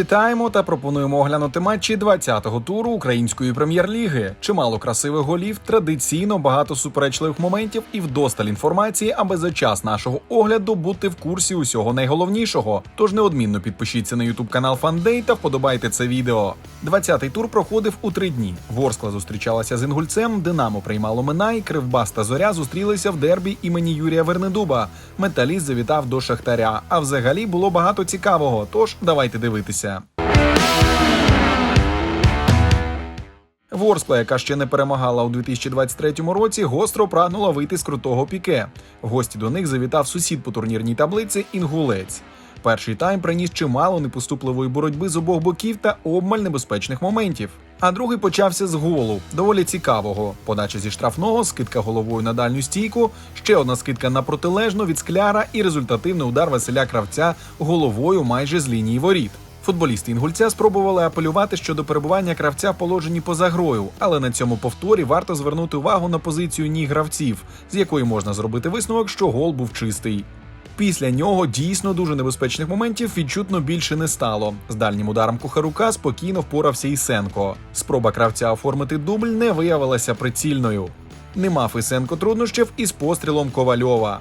Вітаємо та пропонуємо оглянути матчі 20-го туру української прем'єр-ліги. Чимало красивих голів, традиційно багато суперечливих моментів і вдосталь інформації, аби за час нашого огляду бути в курсі усього найголовнішого. Тож неодмінно підпишіться на ютуб канал Фандей та вподобайте це відео. 20-й тур проходив у три дні. Ворскла зустрічалася з Інгульцем, Динамо приймало Минай, Кривбас та Зоря зустрілися в дербі імені Юрія Вернедуба. Металіст завітав до Шахтаря. А взагалі було багато цікавого. Тож давайте дивитися. Ворскла, яка ще не перемагала у 2023 році, гостро прагнула вийти з крутого піке. В гості до них завітав сусід по турнірній таблиці Інгулець. Перший тайм приніс чимало непоступливої боротьби з обох боків та обмаль небезпечних моментів. А другий почався з голу, доволі цікавого. Подача зі штрафного, скидка головою на дальню стійку, ще одна скидка на протилежну від скляра і результативний удар Василя Кравця головою майже з лінії воріт. Футболісти інгульця спробували апелювати щодо перебування кравця в положенні поза грою, але на цьому повторі варто звернути увагу на позицію ніг гравців, з якої можна зробити висновок, що гол був чистий. Після нього дійсно дуже небезпечних моментів відчутно більше не стало. З дальнім ударом Кухарука спокійно впорався Ісенко. Спроба кравця оформити дубль не виявилася прицільною. Не мав Ісенко труднощів із пострілом Ковальова.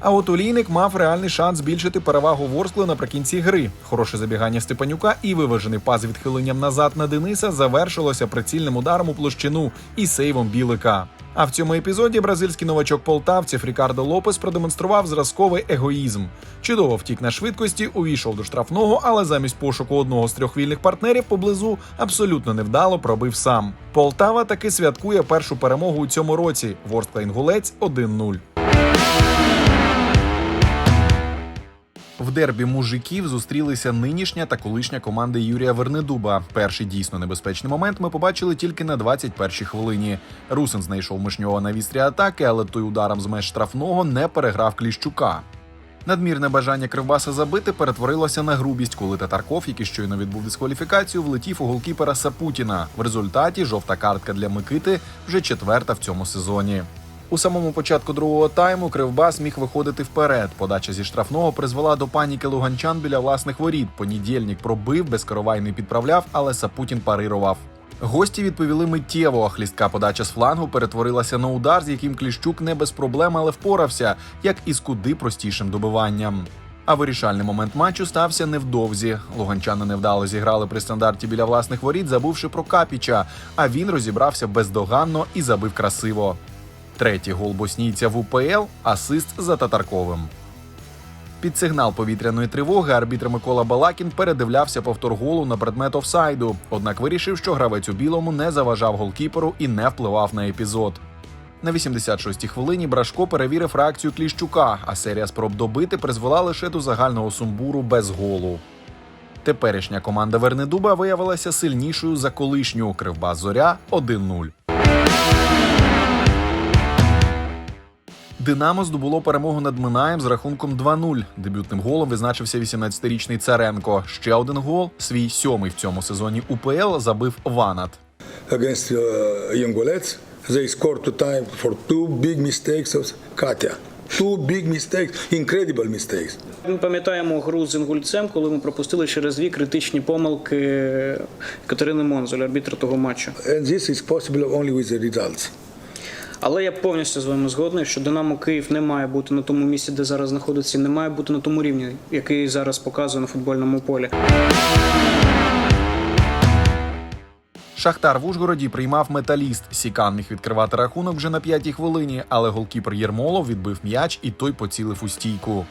А от Олійник мав реальний шанс збільшити перевагу Ворскли наприкінці гри. Хороше забігання Степанюка і виважений пас відхиленням назад на Дениса завершилося прицільним ударом у площину і сейвом Білика. А в цьому епізоді бразильський новачок полтавців Рікардо Лопес продемонстрував зразковий егоїзм. Чудово втік на швидкості, увійшов до штрафного, але замість пошуку одного з трьох вільних партнерів поблизу абсолютно невдало пробив сам. Полтава таки святкує першу перемогу у цьому році. Ворскла Інгулець 1-0. В дербі мужиків зустрілися нинішня та колишня команди Юрія Вернедуба. Перший дійсно небезпечний момент ми побачили тільки на 21-й хвилині. Русин знайшов Мишньова на вістрі атаки, але той ударом з меж штрафного не переграв Кліщука. Надмірне бажання Кривбаса забити перетворилося на грубість, коли Татарков, який щойно відбув дискваліфікацію, влетів у голкіпера Сапутіна. В результаті жовта картка для Микити вже четверта в цьому сезоні. У самому початку другого тайму Кривбас міг виходити вперед. Подача зі штрафного призвела до паніки луганчан біля власних воріт. Понедільник пробив, безкоровайний підправляв, але Сапутін парирував. Гості відповіли миттєво. а Хлістка подача з флангу перетворилася на удар, з яким Кліщук не без проблем, але впорався, як і з куди простішим добиванням. А вирішальний момент матчу стався невдовзі. Луганчани невдало зіграли при стандарті біля власних воріт, забувши про Капіча. А він розібрався бездоганно і забив красиво. Третій гол боснійця в УПЛ асист за Татарковим. Під сигнал повітряної тривоги арбітр Микола Балакін передивлявся повтор голу на предмет офсайду, однак вирішив, що гравець у білому не заважав голкіперу і не впливав на епізод. На 86-й хвилині Брашко перевірив реакцію Кліщука, а серія спроб добити призвела лише до загального сумбуру без голу. Теперішня команда Вернедуба виявилася сильнішою за колишню Кривбас Зоря 1-0. Динамо здобуло перемогу над Минаєм з рахунком 2-0. Дебютним голом визначився 18-річний Царенко. Ще один гол, свій сьомий в цьому сезоні УПЛ, забив Ванат. against uh. They scored two times for two big mistakes of Katya. Two big mistakes, incredible mistakes. Ми пам'ятаємо гру з інгульцем, коли ми пропустили через дві критичні помилки Катерини Монзоль, арбітра того матчу. And this is possible only with the results. Але я повністю з вами згодний, що Динамо Київ не має бути на тому місці, де зараз знаходиться, не має бути на тому рівні, який зараз показує на футбольному полі. Шахтар в Ужгороді приймав металіст. Сікан міг відкривати рахунок вже на п'ятій хвилині, але голкіпер Єрмолов відбив м'яч і той поцілив у стійку.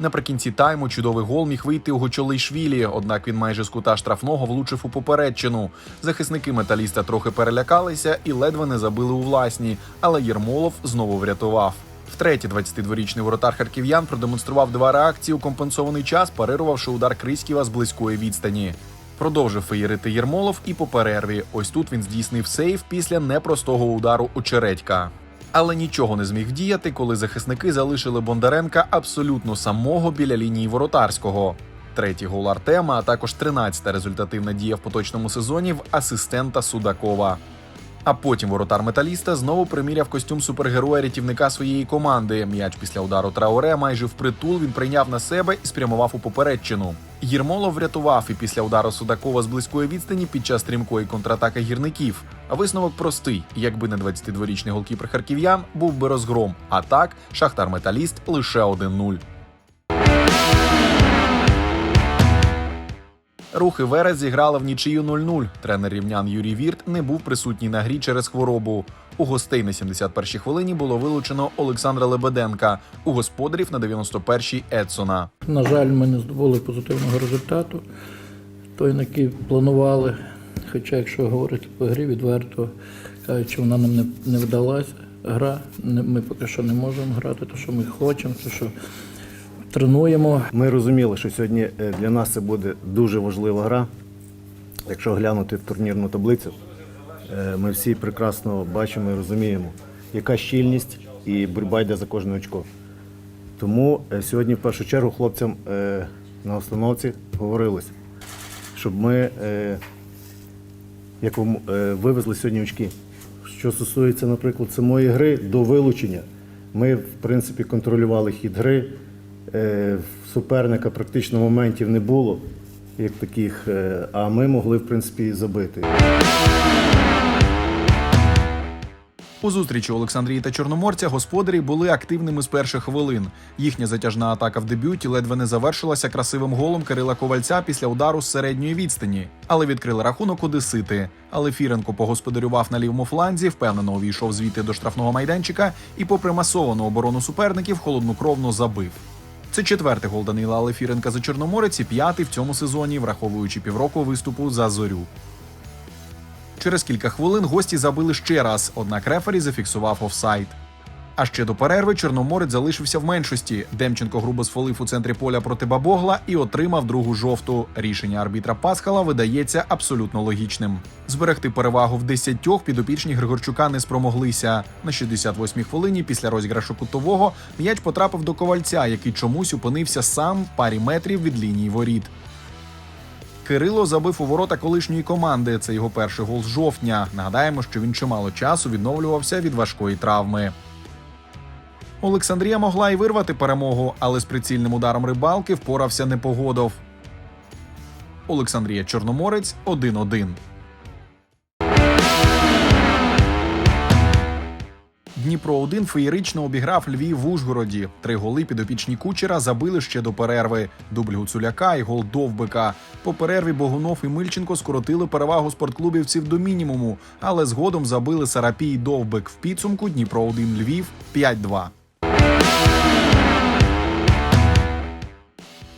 Наприкінці тайму чудовий гол міг вийти у Гочолейшвілі, однак він майже з кута штрафного влучив у попередчину. Захисники металіста трохи перелякалися і ледве не забили у власні, але Єрмолов знову врятував. Втретє, 22-річний воротар харків'ян продемонстрував два реакції у компенсований час, парирувавши удар Криськіва з близької відстані. Продовжив феєрити Єрмолов і по перерві. Ось тут він здійснив сейв після непростого удару Очередька. Але нічого не зміг діяти, коли захисники залишили Бондаренка абсолютно самого біля лінії воротарського. Третій гол Артема, а також 13-та результативна дія в поточному сезоні в асистента Судакова. А потім воротар металіста знову приміряв костюм супергероя рятівника своєї команди. М'яч після удару Трауре майже впритул він прийняв на себе і спрямував у попередчину. Єрмолов врятував і після удару Судакова з близької відстані під час стрімкої контратаки гірників. А висновок простий: якби не 22-річний голкіпер харків'ян, був би розгром. А так, Шахтар Металіст лише 1-0. Рухи Верес зіграли в нічию 0-0. Тренер рівнян Юрій Вірт не був присутній на грі через хворобу. У гостей на 71-й хвилині було вилучено Олександра Лебеденка, у господарів на 91-й Едсона. На жаль, ми не здобули позитивного результату, той, на який планували. Хоча, якщо говорити по грі, відверто кажучи, вона нам не, не вдалася. Гра, ми поки що не можемо грати, те, що ми хочемо, те, що тренуємо. Ми розуміли, що сьогодні е, для нас це буде дуже важлива гра. Якщо глянути в турнірну таблицю, е, ми всі прекрасно бачимо і розуміємо, яка щільність і боротьба йде за кожне очко. Тому е, сьогодні, в першу чергу, хлопцям на установці говорилось, щоб ми як вивезли сьогодні очки. Що стосується, наприклад, самої гри до вилучення, ми, в принципі, контролювали хід гри. Е, суперника практично моментів не було, як таких, е, а ми могли, в принципі, забити. У зустрічі Олександрії та Чорноморця господарі були активними з перших хвилин. Їхня затяжна атака в дебюті ледве не завершилася красивим голом Кирила Ковальця після удару з середньої відстані, але відкрили рахунок Одесити. Але Фіренко погосподарював на лівому фланзі, впевнено увійшов звідти до штрафного майданчика і, попри масовану оборону суперників, холоднокровно забив. Це четвертий гол Данила Алефіренка за Чорноморець і п'ятий в цьому сезоні, враховуючи півроку виступу за зорю. Через кілька хвилин гості забили ще раз, однак рефері зафіксував офсайд. А ще до перерви Чорноморець залишився в меншості. Демченко грубо сфолив у центрі поля проти Бабогла і отримав другу жовту. Рішення арбітра Пасхала видається абсолютно логічним. Зберегти перевагу в десятьох підопічні Григорчука не спромоглися. На 68-й хвилині після розіграшу кутового м'яч потрапив до ковальця, який чомусь опинився сам парі метрів від лінії воріт. Кирило забив у ворота колишньої команди. Це його перший гол з жовтня. Нагадаємо, що він чимало часу відновлювався від важкої травми. Олександрія могла й вирвати перемогу, але з прицільним ударом рибалки впорався Непогодов. Олександрія Чорноморець 1-1. Дніпро 1 феєрично обіграв Львів в Ужгороді. Три голи підопічні кучера забили ще до перерви. Дубль Гуцуляка і гол Довбика. По перерві Богунов і Мильченко скоротили перевагу спортклубівців до мінімуму, але згодом забили Сарапій і Довбик. В підсумку Дніпро 1 Львів 5-2.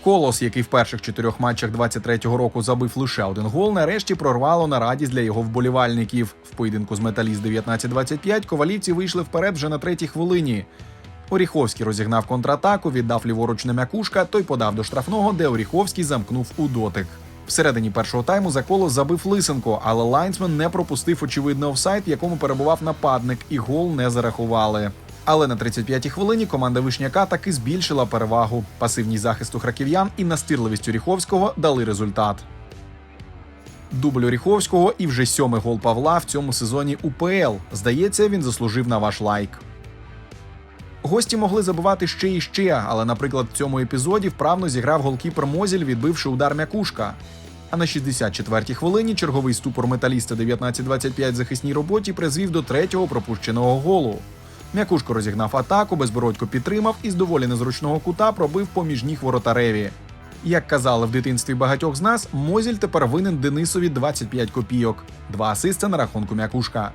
Колос, який в перших чотирьох матчах 23-го року забив лише один гол, нарешті прорвало на радість для його вболівальників. В поєдинку з металіст 19-25 ковалівці вийшли вперед вже на третій хвилині. Оріховський розігнав контратаку, віддав ліворуч на м'якушка, той подав до штрафного, де Оріховський замкнув у дотик. Всередині першого тайму за колос забив Лисенко, але лайнсмен не пропустив очевидний офсайд, в якому перебував нападник, і гол не зарахували. Але на 35-й хвилині команда Вишняка таки збільшила перевагу. Пасивність захисту храків'ян і настирливість Оріховського дали результат. Дубль Оріховського і вже сьомий гол Павла в цьому сезоні УПЛ. Здається, він заслужив на ваш лайк. Гості могли забивати ще і ще, але, наприклад, в цьому епізоді вправно зіграв голкіпер Мозіль, відбивши удар м'якушка. А на 64-й хвилині черговий ступор металіста 19-25 захисній роботі призвів до третього пропущеного голу. М'якушко розігнав атаку, безбородько підтримав і з доволі незручного кута пробив поміж ніг воротареві. Як казали в дитинстві багатьох з нас, Мозіль тепер винен Денисові 25 копійок, два асисти на рахунку м'якушка.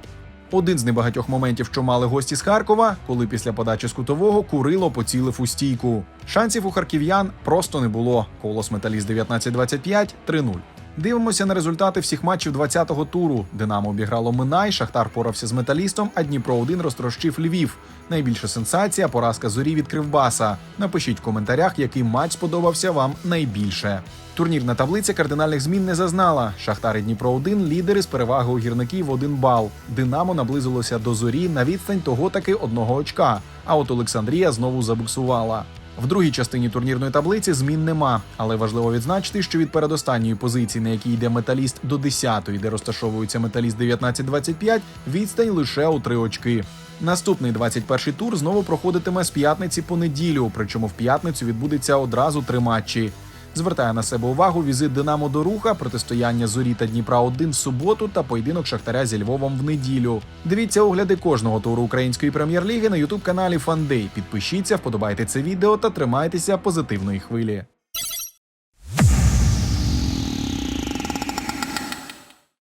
Один з небагатьох моментів, що мали гості з Харкова, коли після подачі з кутового Курило поцілив у стійку. Шансів у харків'ян просто не було. Колос Металіст 19-25 3-0. Дивимося на результати всіх матчів 20-го туру. Динамо обіграло Минай, Шахтар порався з металістом, а Дніпро 1 розтрощив Львів. Найбільша сенсація поразка зорі від Кривбаса. Напишіть в коментарях, який матч сподобався вам найбільше. Турнірна таблиця кардинальних змін не зазнала. Шахтар і Дніпро 1 лідери з перевагою гірників в один бал. Динамо наблизилося до зорі на відстань того таки одного очка. А от Олександрія знову забуксувала. В другій частині турнірної таблиці змін нема, але важливо відзначити, що від передостанньої позиції, на якій йде металіст, до 10-ї, де розташовується металіст 19-25, відстань лише у три очки. Наступний 21-й тур знову проходитиме з п'ятниці по неділю, причому в п'ятницю відбудеться одразу три матчі. Звертає на себе увагу візит Динамо до Руха, протистояння Зорі та Дніпра 1 в суботу та поєдинок Шахтаря зі Львовом в неділю. Дивіться огляди кожного туру української прем'єр-ліги на ютуб каналі Фандей. Підпишіться, вподобайте це відео та тримайтеся позитивної хвилі.